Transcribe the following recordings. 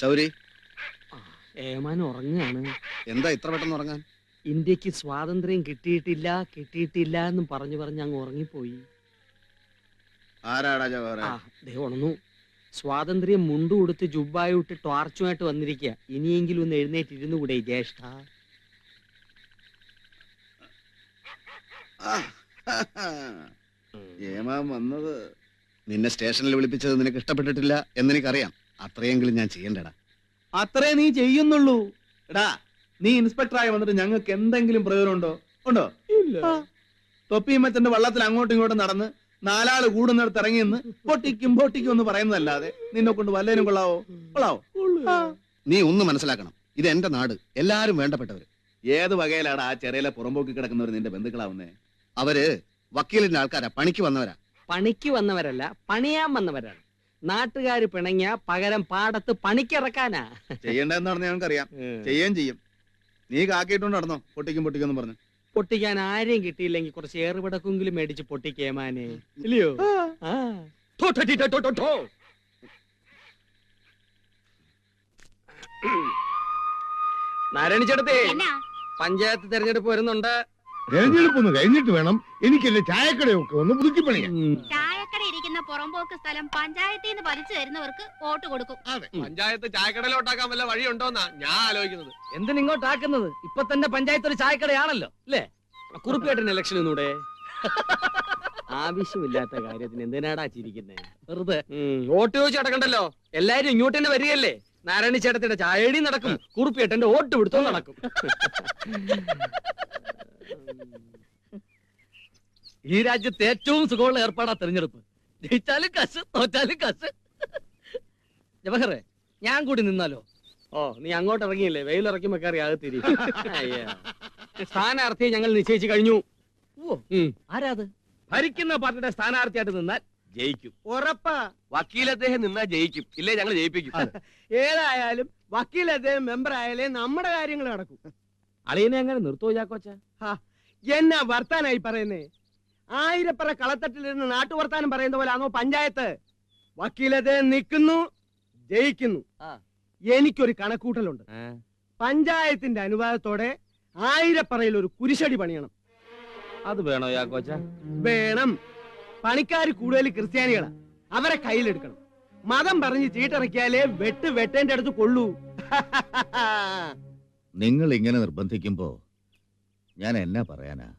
ശൗരി. ഏമാൻ ഉറങ്ങാണ് എന്താ ഇത്ര പെട്ടെന്ന് ഉറങ്ങാൻ? ഇന്ത്യയ്ക്ക് സ്വാതന്ത്ര്യം കിട്ടിയിട്ടില്ല കിട്ടിയിട്ടില്ല എന്നും പറഞ്ഞു പറഞ്ഞ് അങ്ങ് ഉറങ്ങിപ്പോയി. ആരാടാ ഉണന്നു സ്വാതന്ത്ര്യം മുണ്ടു കൊടുത്ത് ജുബായിട്ട് ടോർച്ചുമായിട്ട് വന്നിരിക്കുക ഇനിയെങ്കിലും ഒന്ന് എഴുന്നേറ്റ് ഇരുന്നു കൂടെ ജ്യേഷ്ഠ. ഏമാൻ വന്നത് നിന്നെ സ്റ്റേഷനിൽ വിളിപ്പിച്ചത് നിനക്ക് ഇഷ്ടപ്പെട്ടിട്ടില്ല എന്നെനിക്കറിയാം. അത്രയെങ്കിലും ഞാൻ ചെയ്യണ്ടടാ. അത്രേ നീ ചെയ്യുന്നുള്ളൂ. എടാ നീ ഇൻസ്പെക്ടറായി വന്നിട്ട് ഞങ്ങൾക്ക് എന്തെങ്കിലും പ്രയോജനം ഉണ്ടോ? ഉണ്ടോ ആ. തൊപ്പിയും മച്ചന്റെ വള്ളത്തിൽ അങ്ങോട്ടും ഇങ്ങോട്ടും നടന്ന് നാലാൾ കൂടുന്നിടത്ത് ഇറങ്ങി നിന്ന് പൊട്ടിക്കും പൊട്ടിക്കും എന്ന് പറയുന്നതല്ലാതെ നിന്നെ കൊണ്ട് വല്ലതിനും കൊള്ളാവോ? കൊള്ളാവോ? നീ ഒന്ന് മനസ്സിലാക്കണം. ഇത് എന്റെ നാട്. എല്ലാരും വേണ്ടപ്പെട്ടവര്. ഏത് വകയിലാണ് ആ ചെറിയലെ പുറമ്പോക്കി കിടക്കുന്നവർ നിന്റെ ബന്ധുക്കളാവുന്നേ? അവർ വക്കീലിന്റെ ആൾക്കാരാ. പണിക്ക് വന്നവരാ. പണിക്ക് വന്നവരല്ല പണിയാൻ വന്നവരാണ്. നാട്ടുകാര് പിണങ്ങിയ പകരം പാടത്ത് പണിക്കിറക്കാനാ. ചെയ്യേണ്ടതെന്നാണെന്ന് ഞങ്ങൾക്കറിയാം. ചെയ്യുകയും ചെയ്യും നീ കാക്കിയിട്ടുണ്ട് നടന്നോ? പൊട്ടിക്കും പൊട്ടിക്കും പറഞ്ഞു. പൊട്ടിക്കാൻ ആരെയും കിട്ടിയില്ലെങ്കിൽ കുറച്ച് ഏറുപടക്കെങ്കിലും മേടിച്ച് പൊട്ടിക്കേമാനെ. ഇല്ലയോ? ആ. ഠോ, ഠോ, ഠി, ഠോ, ഠോ, ഠോ, ഠോ. നാരായണ ചേട്ടത്തെ എന്നാ? പഞ്ചായത്ത് തെരഞ്ഞെടുപ്പ് വരുന്നുണ്ട്. തെരഞ്ഞെടുപ്പൊന്ന് കഴിഞ്ഞിട്ട് വേണം എനിക്ക് എന്റെ ചായക്കടയൊക്കെ ഒന്ന് പുതുക്കി പണിയാ ചായക്കട ഇരിക്കുന്ന പുറമ്പോക്ക് സ്ഥലം പഞ്ചായത്തിൽ നിന്ന് പതിച്ചു തരുന്നവർക്ക് വോട്ട് കൊടുക്കും. അതെ. പഞ്ചായത്ത് ചായക്കടയിലോട്ടാക്കാൻ വല്ല വഴിയുണ്ടോന്നാ ഞാൻ ആലോചിക്കുന്നത്. എന്തിനിങ്ങോട്ടാക്കുന്നത്? ഇപ്പൊ തന്നെ പഞ്ചായത്ത് ഒരു ചായക്കടയാണല്ലോ അല്ലേ? കുറുപ്പേട്ടൻ ഇലക്ഷൻ ഒന്നൂടെ. ആവശ്യമില്ലാത്ത കാര്യത്തിന് എന്തിനാടാ ചിരിക്കുന്നേ? വെറുതെ. വോട്ട് ചോദിച്ച് അടക്കണ്ടല്ലോ എല്ലാരും ഇങ്ങോട്ട് തന്നെ വരികയല്ലേ? നാരായണ ചേട്ടത്തിന്റെ ചായടി നടക്കും. കുറുപ്പേട്ടന്റെ വോട്ട് പിടുത്തോ നടക്കും. ഈ രാജ്യത്ത് ഏറ്റവും സുഖമുള്ള ഏർപ്പാടാ തെരഞ്ഞെടുപ്പ്. ജയിച്ചാലും കസ് തോറ്റാലും കസ്. ജവഹറെ ഞാൻ കൂടി നിന്നാലോ? ഓ നീ അങ്ങോട്ട് ഇറങ്ങിയില്ലേ? വെയിലിറക്കുമ്പോ കയറി അകത്തിരി. അയ്യ. സ്ഥാനാർത്ഥിയെ ഞങ്ങൾ നിശ്ചയിച്ചു കഴിഞ്ഞു. ഉം. ആരാത്? ഭരിക്കുന്ന പാർട്ടിയുടെ സ്ഥാനാർത്ഥിയായിട്ട് നിന്നാൽ ജയിക്കും. ഉറപ്പാ. വക്കീൽ അദ്ദേഹം നിന്നാ ജയിക്കും. ഇല്ലേ ഞങ്ങൾ ജയിപ്പിക്കും. ഏതായാലും വക്കീൽ അദ്ദേഹം മെമ്പർ ആയാലേ നമ്മുടെ കാര്യങ്ങൾ നടക്കും. അളിയനെ അങ്ങനെ നിർത്തോ ചാക്കോച്ച? എന്നാ വർത്താനായി പറയുന്നേ? ആയിരപ്പറ കളത്തട്ടിലിരുന്ന് നാട്ടുവർത്താനം പറയുന്ന പോലെ ആണോ പഞ്ചായത്ത്? വക്കീലതെ നിൽക്കുന്നു ജയിക്കുന്നു. ആ. എനിക്കൊരു കണക്കൂട്ടലുണ്ട്. പഞ്ചായത്തിന്റെ അനുവാദത്തോടെ ആയിരപ്പറയിൽ ഒരു കുരിശടി പണിയണം. അത് വേണോ യാക്കോച്ച വേണം. പണിക്കാർ കൂടുതൽ ക്രിസ്ത്യാനികളാ. അവരെ കയ്യിലെടുക്കണം. മതം പറഞ്ഞ് ചീട്ടിറക്കിയാലേ വെട്ട് വെട്ടേന്റെ അടുത്ത് കൊള്ളൂ. നിങ്ങൾ ഇങ്ങനെ നിർബന്ധിക്കുമ്പോ ഞാൻ എന്നാ പറയാനാ?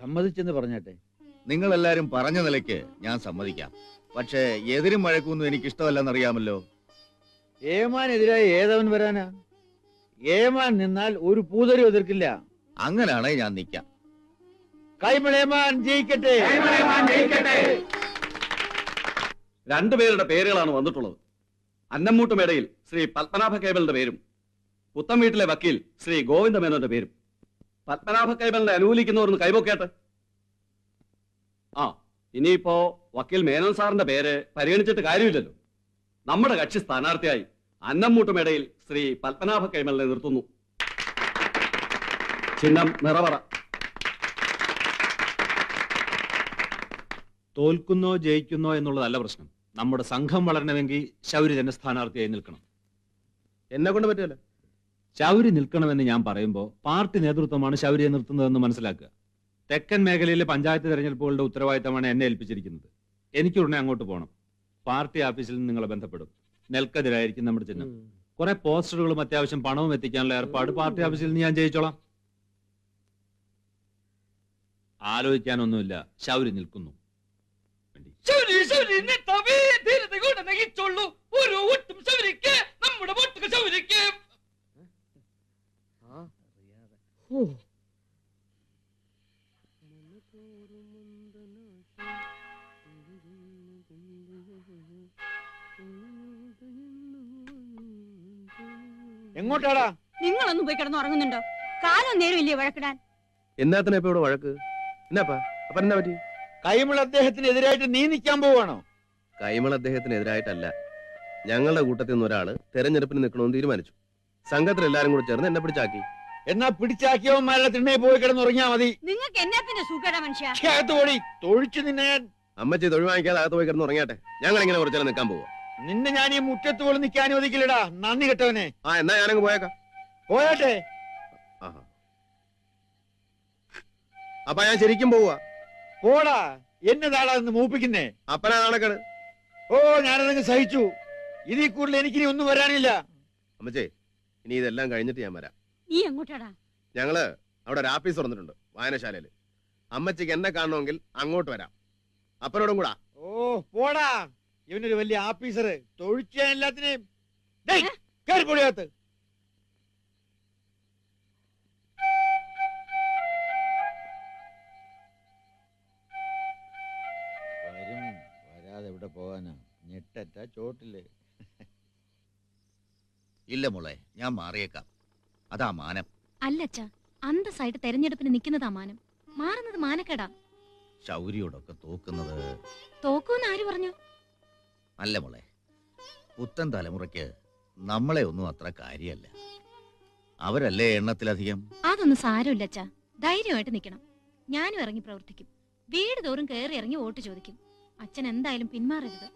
സമ്മതിച്ചെന്ന് പറഞ്ഞാട്ടെ. നിങ്ങൾ എല്ലാരും പറഞ്ഞ നിലയ്ക്ക് ഞാൻ സമ്മതിക്കാം. പക്ഷേ എതിരും മഴക്കൊന്നും എനിക്ക് ഇഷ്ടമല്ലെന്നറിയാമല്ലോ ഏമാനെതിരായി ഏതവൻ വരാനാ? ഏമാൻ നിന്നാൽ ഒരു പൂതരും എതിർക്കില്ല. അങ്ങനാണ് ഞാൻ നിൽക്കാം കൈമളേമാൻ ജയിക്കട്ടെ. രണ്ടുപേരുടെ പേരുകളാണ് വന്നിട്ടുള്ളത്. അന്നമ്മൂട്ടുമേടയിൽ ശ്രീ പത്മനാഭ കേബലിന്റെ പേരും പുത്തം വീട്ടിലെ വക്കീൽ ശ്രീ ഗോവിന്ദമേനോന്റെ പേരും. പത്മനാഭ കൈബലിനെ അനുകൂലിക്കുന്നവർ കൈപൊക്കേട്ടെ ആ ഇനിയിപ്പോ വക്കീൽ മേനോൻ സാറിന്റെ പേര് പരിഗണിച്ചിട്ട് കാര്യമില്ലല്ലോ. നമ്മുടെ കക്ഷി സ്ഥാനാർത്ഥിയായി അന്നമ്മൂട്ടുമേടയിൽ ശ്രീ പത്മനാഭ കൈമലിനെ നിർത്തുന്നു. ചിഹ്നം നിറവറ. തോൽക്കുന്നോ ജയിക്കുന്നോ എന്നുള്ളതല്ല പ്രശ്നം. നമ്മുടെ സംഘം വളരണമെങ്കിൽ ശൗരി തന്നെ സ്ഥാനാർത്ഥിയായി നിൽക്കണം. എന്നെ കൊണ്ട് പറ്റുമല്ലോ ശൗരി നിൽക്കണമെന്ന് ഞാൻ പറയുമ്പോൾ പാർട്ടി നേതൃത്വമാണ് ശൗരിയെ നിർത്തുന്നതെന്ന് മനസ്സിലാക്കുക. തെക്കൻ മേഖലയിലെ പഞ്ചായത്ത് തെരഞ്ഞെടുപ്പുകളുടെ ഉത്തരവാദിത്തമാണ് എന്നെ ഏൽപ്പിച്ചിരിക്കുന്നത്. എനിക്ക് ഉടനെ അങ്ങോട്ട് പോകണം. പാർട്ടി ഓഫീസിൽ നിന്ന് നിങ്ങളെ ബന്ധപ്പെടും. നെൽക്കെതിരായിരിക്കും നമ്മുടെ ചിഹ്നം. കുറെ പോസ്റ്ററുകളും അത്യാവശ്യം പണവും എത്തിക്കാനുള്ള ഏർപ്പാട് പാർട്ടി ഓഫീസിൽ നിന്ന് ഞാൻ ചെയ്യിച്ചോളാം. ആലോചിക്കാനൊന്നുമില്ല. ശൗരി നിൽക്കുന്നു. ശൗരി, ശൗരി, നീ തവി, ധീരത കൊണ്ട് നയിച്ചോളൂ. ഒരു ഒട്ടും ശൗരിക്ക്, നമ്മുടെ വോട്ടുകൾ ശൗരിക്ക്. ഓ. എങ്ങോട്ടാടാ? നിങ്ങളൊന്നും പോയി കിടന്ന് ഉറങ്ങുന്നുണ്ടോ? കാലം നേരം ഇല്ലേ വഴക്കിടാൻ? എന്നാത്തിനാ ഇപ്പൊ ഇവിടെ വഴക്ക്? എന്നാപ്പാ? അപ്പൊ എന്നാ പറ്റി? കൈമൾ അദ്ദേഹത്തിന് എതിരായിട്ട് നീ നിൽക്കാൻ പോവാണോ? കൈമൾ അദ്ദേഹത്തിനെതിരായിട്ടല്ല. ഞങ്ങളുടെ കൂട്ടത്തിൽ നിന്ന് ഒരാൾ തെരഞ്ഞെടുപ്പിന് നിൽക്കണമെന്ന് തീരുമാനിച്ചു. സംഘത്തിൽ എല്ലാരും കൂടെ ചേർന്ന് എന്നെ പിടിച്ചാക്കി. എന്നാ പിടിച്ചാക്കിയവന്മാരുടെ തിണ്ണയെ പോയി കിടന്നുറങ്ങിയാ മതി. നിങ്ങൾക്ക് എന്നാത്തിന്റെ സൂക്കേടാ മനുഷ്യ. അകത്ത് പോടി. തൊഴിച്ചു നിന്നെ ഞാൻ. അമ്മച്ചി തൊഴിൽ വാങ്ങിക്കാതെ അകത്ത് പോയി കിടന്ന് ഞങ്ങൾ ഇങ്ങനെ കുറച്ചു നേരം നിൽക്കാൻ പോവാ. നിന്നെ ഞാൻ ഈ മുറ്റത്ത് പോലും നിൽക്കാൻ അനുവദിക്കില്ലടാ. നന്ദി കെട്ടവനെ. ആ എന്നാ ഞാനങ്ങ് പോയേക്കാം. പോയാട്ടെ. ആഹാ. അപ്പൊ ഞാൻ ശരിക്കും പോവാ. പോടാ. എന്നതാടാ എന്ന് മൂപ്പിക്കുന്നേ? അപ്പനാ നടക്കണ്. ഓ ഞാനതങ്ങ് സഹിച്ചു. ഇതിൽ കൂടുതൽ എനിക്കിനി ഒന്നും വരാനില്ല. അമ്മച്ചേ ഇനി ഇതെല്ലാം കഴിഞ്ഞിട്ട് ഞാൻ വരാം. എങ്ങോട്ടാടാ? ഞങ്ങൾ അവിടെ ഒരു ആഫീസ് തുറന്നിട്ടുണ്ട് വായനശാലയിൽ അമ്മച്ചിക്ക് എന്നെ കാണണമെങ്കിൽ അങ്ങോട്ട് വരാം. അപ്പനോടും കൂടാ. ഓ പോടാ. ഇവനൊരു വലിയ ആഫീസർ എല്ലാത്തിനെയും. വരും. വരാതെ ഇവിടെ പോകാനാ ഞെട്ടറ്റ ചോട്ടിൽ. ഇല്ല മോളെ ഞാൻ മാറിയേക്കാം. അതാ മാനം. അല്ലച്ച അന്തസ്സായിട്ട് തെരഞ്ഞെടുപ്പിന് നിൽക്കുന്നതാ മാനം. മാറുന്നത് മാനക്കേടാ. ശൗര്യോടൊക്കെ തോക്കുന്നത് തോക്കൂന്ന് ആര് പറഞ്ഞു? അല്ല മോളെ പുത്തൻ തലമുറയ്ക്ക് നമ്മളെ ഒന്നും അത്ര കാര്യമല്ല അവരല്ലേ എണ്ണത്തിലധികം? അതൊന്നും സാരമില്ല അച്ഛാ ധൈര്യമായിട്ട് നിൽക്കണം ഞാനും ഇറങ്ങി പ്രവർത്തിക്കും. വീട് തോറും കയറി ഇറങ്ങി വോട്ട് ചോദിക്കും. അച്ഛൻ എന്തായാലും പിന്മാറരുത്.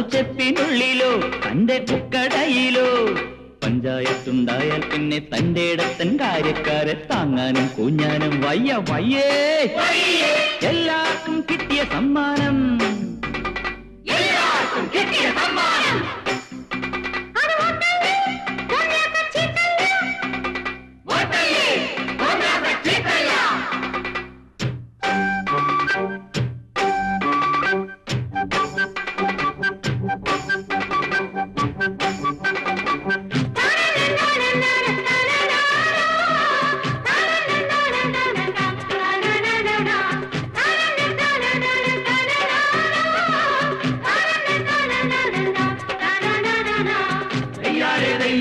ചെപ്പിനുള്ളിലോ തന്റെ പൊക്കടയിലോ. പഞ്ചായത്തുണ്ടായാൽ പിന്നെ തന്റെ ഇടത്തൻ കാര്യക്കാരെ താങ്ങാനും കൂഞ്ഞാനും വയ്യ. വയ്യേ. എല്ലാവർക്കും കിട്ടിയ സമ്മാനം.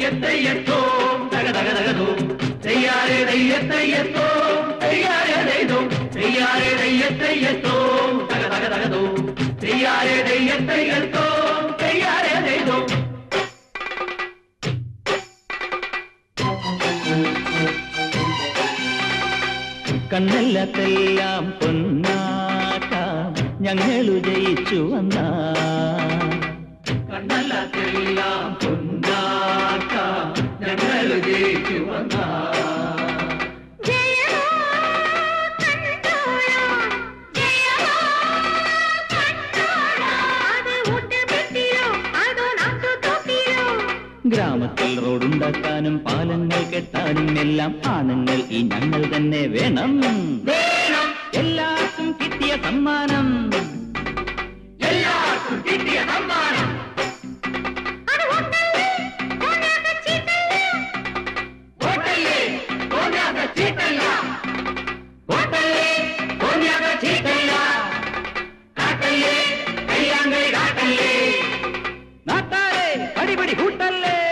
തെയ്യാരെ തെയ്യത്തയ്യത്തോം തക തക തകതോം തെയ്യാരെ തെയ്യത്തയ്യത്തോം തെയ്യാരെ തെയ്തോം തെയ്യാരെ തെയ്യത്തയ്യത്തോം തക തക തകതോം തെയ്യാരെ തെയ്തോം കണ്ണല്ലാത്തെല്ലാം പൊന്നാക്കാം ഞങ്ങളു ജയിച്ചു വന്നാ. കണ്ണല്ലാത്തെല്ലാം പൊന്നാക്കാം ഗ്രാമത്തിൽ റോഡുണ്ടാക്കാനും പാലങ്ങൾ കെട്ടാനും എല്ലാം ആണുങ്ങൾ ഈ ഞങ്ങൾ തന്നെ വേണം.